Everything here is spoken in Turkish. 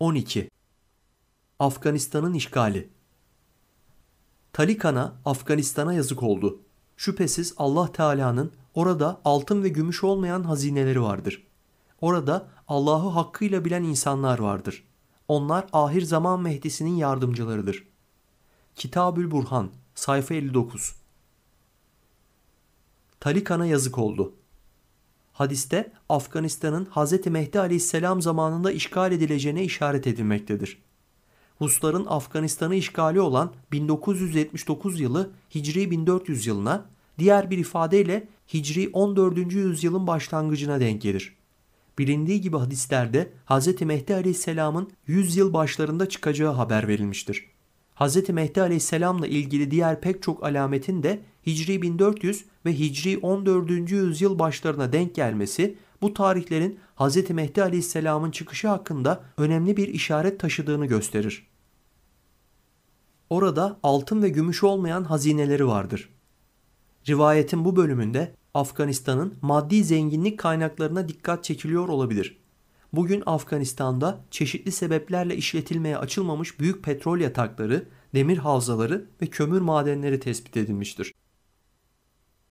12 Afganistan'ın işgali Talikan'a Afganistan'a yazık oldu. Şüphesiz Allah Teala'nın orada altın ve gümüş olmayan hazineleri vardır. Orada Allah'ı hakkıyla bilen insanlar vardır. Onlar ahir zaman Mehdisi'nin yardımcılarıdır. Kitabül Burhan sayfa 59 Talikan'a yazık oldu. Hadiste Afganistan'ın Hz. Mehdi Aleyhisselam zamanında işgal edileceğine işaret edilmektedir. Rusların Afganistan'ı işgali olan 1979 yılı Hicri 1400 yılına, diğer bir ifadeyle Hicri 14. yüzyılın başlangıcına denk gelir. Bilindiği gibi hadislerde Hz. Mehdi Aleyhisselam'ın 100 yıl başlarında çıkacağı haber verilmiştir. Hz. Mehdi Aleyhisselam'la ilgili diğer pek çok alametin de Hicri 1400 ve Hicri 14. yüzyıl başlarına denk gelmesi bu tarihlerin Hz. Mehdi Aleyhisselam'ın çıkışı hakkında önemli bir işaret taşıdığını gösterir. Orada altın ve gümüş olmayan hazineleri vardır. Rivayetin bu bölümünde Afganistan'ın maddi zenginlik kaynaklarına dikkat çekiliyor olabilir. Bugün Afganistan'da çeşitli sebeplerle işletilmeye açılmamış büyük petrol yatakları, demir havzaları ve kömür madenleri tespit edilmiştir.